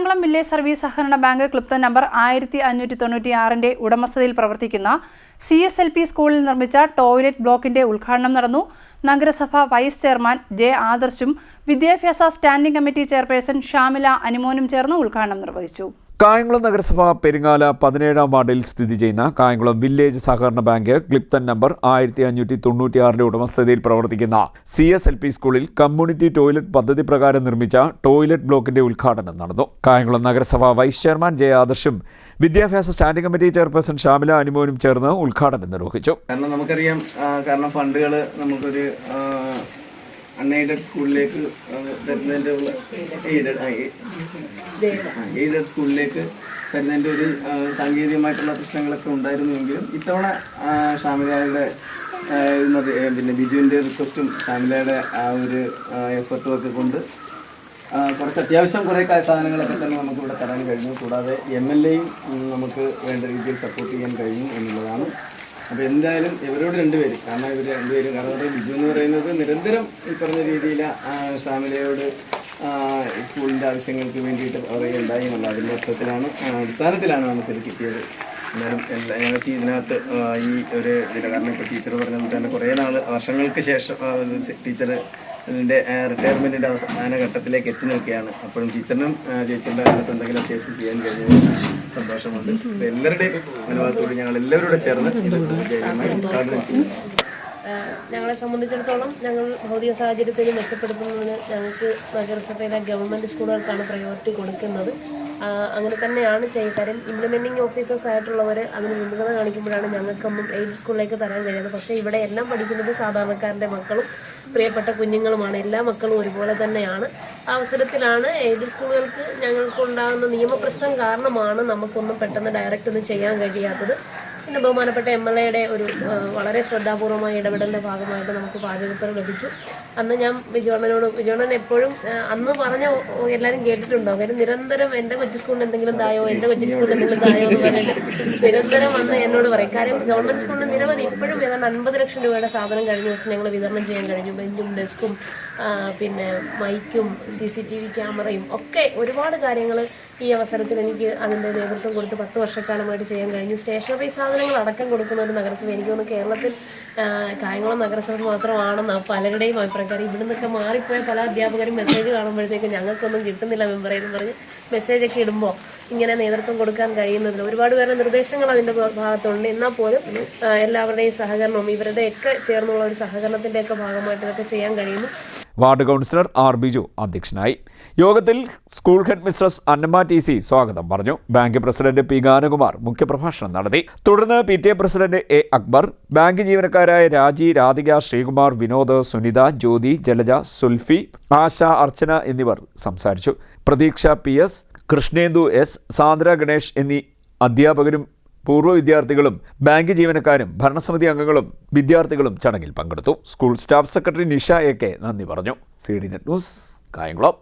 Kayamkulam village service സഹകരണ bank ക്ലിപ്ത number ആയിരത്തി അഞ്ഞൂറ്റി തൊണ്ണൂറ്റി ആറിന്റെ ഉടമസ്ഥതയിൽ പ്രവർത്തിക്കുന്ന സി എസ് എൽ പി സ്കൂളിൽ നിർമ്മിച്ച ടോയ്ലറ്റ് ബ്ലോക്കിന്റെ ഉദ്ഘാടനം നടന്നു. നഗരസഭ വൈസ് ചെയർമാൻ ജെ ആദർശും വിദ്യാഭ്യാസ സ്റ്റാൻഡിംഗ് കമ്മിറ്റി ചെയർപേഴ്സൺ ഷാമില അനിമോനും ചേർന്ന് ഉദ്ഘാടനം നിർവഹിച്ചു. കായംകുളം നഗരസഭ പെരിങ്ങാല പതിനേഴാം വാർഡിൽ സ്ഥിതി ചെയ്യുന്ന കായംകുളം വില്ലേജ് സഹകരണ ബാങ്ക് ക്ലിപ്തൻ നമ്പർ ആയിരത്തി അഞ്ഞൂറ്റി തൊണ്ണൂറ്റിയാറിന്റെ ഉടമസ്ഥതയിൽ പ്രവർത്തിക്കുന്ന സി എസ് എൽ പി സ്കൂളിൽ കമ്മ്യൂണിറ്റി ടോയ്ലറ്റ് പദ്ധതി പ്രകാരം നിർമ്മിച്ച ടോയ്ലറ്റ് ബ്ലോക്കിന്റെ ഉദ്ഘാടനം നടന്നു. കായംകുളം നഗരസഭ വൈസ് ചെയർമാൻ ജെ ആദർശും വിദ്യാഭ്യാസ സ്റ്റാൻഡിംഗ് കമ്മിറ്റി ചെയർപേഴ്സൺ ഷാമില അനുമോനും ചേർന്ന് ഉദ്ഘാടനം നിർവഹിച്ചു. നമുക്കറിയാം കാരണം ഫണ്ടുകൾ നമുക്കൊരു അൺഎയ്ഡഡ് സ്കൂളിലേക്ക് തരുന്നതിന്റെ ഉള്ള എയ്ഡഡ് എയ്ഡഡ് സ്കൂളിലേക്ക് തരുന്നതിന്റെ ഒരു സാങ്കേതികമായിട്ടുള്ള പ്രശ്നങ്ങളൊക്കെ ഉണ്ടായിരുന്നുവെങ്കിലും ഇത്തവണ ഷാമിലയുടെ പിന്നെ ബിജുവിന്റെ റിക്വസ്റ്റും ഷാമിലയുടെ ആ ഒരു എഫർട്ടും ഒക്കെ കൊണ്ട് കുറച്ച് അത്യാവശ്യം കുറേ സാധനങ്ങളൊക്കെ തന്നെ നമുക്ക് ഇവിടെ തരാൻ കഴിഞ്ഞു. കൂടാതെ എം എൽ എയും നമുക്ക് വേണ്ട രീതിയിൽ സപ്പോർട്ട് ചെയ്യാൻ കഴിഞ്ഞു എന്നുള്ളതാണ് അപ്പോൾ എന്തായാലും ഇവരോട് രണ്ടുപേര്. കാരണം ഇവർ രണ്ടുപേരും കാരണം ബിജു എന്ന് പറയുന്നത് നിരന്തരം ഈ പറഞ്ഞ രീതിയിൽ ഷാമിലയോട് സ്കൂളിന്റെ ആവശ്യങ്ങൾക്ക് വേണ്ടിയിട്ട് പറയുകയുണ്ടായി എന്നുള്ള അതിന്റെ അർത്ഥത്തിലാണ് അടിസ്ഥാനത്തിലാണ് നമുക്കിത് കിട്ടിയത്. എന്നാലും എല്ലാ ഞങ്ങൾക്ക് ഇതിനകത്ത് ഈ ഒരു ദിനകാരണം കാരണം ഇപ്പോൾ ടീച്ചർ പറഞ്ഞത് തന്നെ കുറേ നാൾ വർഷങ്ങൾക്ക് ശേഷം ടീച്ചർ ഇതിന്റെ റിട്ടയർമെന്റിന്റെ അവസാന ഘട്ടത്തിലേക്ക് എത്തി നിൽക്കുകയാണ് അപ്പോഴും ടീച്ചറിനും ടീച്ചറിന്റെ അതിനകത്ത് എന്തെങ്കിലും അത്യാവശ്യം ചെയ്യാൻ കഴിഞ്ഞതിൽ സന്തോഷമുണ്ട്. എല്ലാവരുടെയും അനുഭവത്തോട് ഞങ്ങൾ എല്ലാവരോടും ചേർന്ന് ഉദ്ഘാടനം ചെയ്യുന്നു ഞങ്ങളെ സംബന്ധിച്ചിടത്തോളം ഞങ്ങൾ ഭൗതിക സാഹചര്യത്തിന് മെച്ചപ്പെടുത്തുന്നതിന് ഞങ്ങൾക്ക് നഗരസഭയിലെ ഗവൺമെന്റ് സ്കൂളുകൾക്കാണ് പ്രയോറിറ്റി കൊടുക്കുന്നത്. അങ്ങനെ തന്നെയാണ് ചെയ്യുക കാര്യം ഇംപ്ലിമെന്റിംഗ് ഓഫീസേഴ്സ് ആയിട്ടുള്ളവർ അതിന് മുൻഗണന കാണിക്കുമ്പോഴാണ് ഞങ്ങൾക്കൊന്നും എയ്ഡ് സ്കൂളിലേക്ക് തരാൻ കഴിയുന്നത്. പക്ഷേ ഇവിടെ എല്ലാം പഠിക്കുന്നത് സാധാരണക്കാരന്റെ മക്കളും പ്രിയപ്പെട്ട കുഞ്ഞുങ്ങളുമാണ്. എല്ലാ മക്കളും ഒരുപോലെ തന്നെയാണ്. അവസരത്തിലാണ് എയ്ഡ് സ്കൂളുകൾക്ക് ഞങ്ങൾക്കുണ്ടാകുന്ന നിയമപ്രശ്നം കാരണമാണ് നമുക്കൊന്നും പെട്ടെന്ന് ഡയറക്റ്റ് ഒന്നും ചെയ്യാൻ കഴിയാത്തത്. പിന്നെ ബഹുമാനപ്പെട്ട എം എൽ എയുടെ ഒരു വളരെ ശ്രദ്ധാപൂർവമായ ഇടപെടലിന്റെ ഭാഗമായിട്ട് നമുക്ക് പാചകപ്പുരം ലഭിച്ചു. അന്ന് ഞാൻ വിജയണ്ണനോട് വിജയണ്ണൻ എപ്പോഴും അന്ന് പറഞ്ഞ എല്ലാവരും കേട്ടിട്ടുണ്ടോ കാര്യം നിരന്തരം എന്റെ കൊച്ചു സ്കൂളിൽ എന്തെങ്കിലും തായോ എന്റെ കൊച്ചു സ്കൂളിൽ എന്തെങ്കിലും തായോ എന്ന് പറഞ്ഞിട്ട് നിരന്തരം വന്ന് എന്നോട് പറയും. കാര്യം ഗവൺമെന്റ് സ്കൂളിൽ നിരവധി ഇപ്പോഴും ഏതാണ്ട് അൻപത് ലക്ഷം രൂപയുടെ സാധനം കഴിഞ്ഞ ദിവസം ഞങ്ങൾ വിതരണം ചെയ്യാൻ കഴിഞ്ഞു. ബെഞ്ചും ഡെസ്കും പിന്നെ മൈക്കും സി സി ടി വി ക്യാമറയും ഒക്കെ ഒരുപാട് കാര്യങ്ങൾ ഈ അവസരത്തിൽ എനിക്ക് അതിന്റെ നേതൃത്വം കൊടുത്ത് പത്ത് വർഷക്കാലമായിട്ട് ചെയ്യാൻ കഴിഞ്ഞു. സ്റ്റേഷനറി സാധനങ്ങൾ അടക്കം കൊടുക്കുന്ന ഒരു നഗരസഭ. എനിക്ക് തോന്നുന്നു കേരളത്തിൽ കായംകുളം നഗരസഭ മാത്രമാണെന്ന് പലരുടെയും അഭിപ്രായക്കാർ. ഇവിടെ നിന്നൊക്കെ മാറിപ്പോയ പല അധ്യാപകരും മെസ്സേജ് കാണുമ്പോഴത്തേക്കും ഞങ്ങൾക്കൊന്നും കിട്ടുന്നില്ല മെമ്പറെ എന്ന് പറഞ്ഞ് മെസ്സേജൊക്കെ ഇടുമ്പോൾ ഇങ്ങനെ നേതൃത്വം കൊടുക്കാൻ കഴിയുന്നതിൽ ഒരുപാട് പേരുടെ നിർദ്ദേശങ്ങൾ അതിന്റെ ഭാഗത്തുണ്ട്. എന്നാൽ പോലും എല്ലാവരുടെയും സഹകരണവും ഇവരുടെയൊക്കെ ചേർന്നുള്ള ഒരു സഹകരണത്തിന്റെയൊക്കെ ഭാഗമായിട്ട് ഇതൊക്കെ ചെയ്യാൻ കഴിയുന്നു. വാർഡ് കൗൺസിലർ ആർ ബിജു അധ്യക്ഷനായി. യോഗത്തിൽ school headmistress Annamma T C സ്വാഗതം പറഞ്ഞു. ബാങ്ക് പ്രസിഡന്റ് പി ഗാനകുമാർ മുഖ്യപ്രഭാഷണം നടത്തി. തുടർന്ന് P T A president A Akbar bank ജീവനക്കാരായ Raji Radhika Sreekumar Vinod Sunitha ജ്യോതി ജലജ സുൽഫി ആശ അർച്ചന എന്നിവർ സംസാരിച്ചു. Prateeksha P S Krishnendu S Sandra Ganesh എന്നീ അധ്യാപകരും പൂർവ വിദ്യാർത്ഥികളും ബാങ്ക് ജീവനക്കാരും ഭരണസമിതി അംഗങ്ങളും വിദ്യാർത്ഥികളും ചടങ്ങിൽ പങ്കെടുത്തു. School staff secretary Nisha A K നന്ദി പറഞ്ഞു. C D net news Kayamkulam.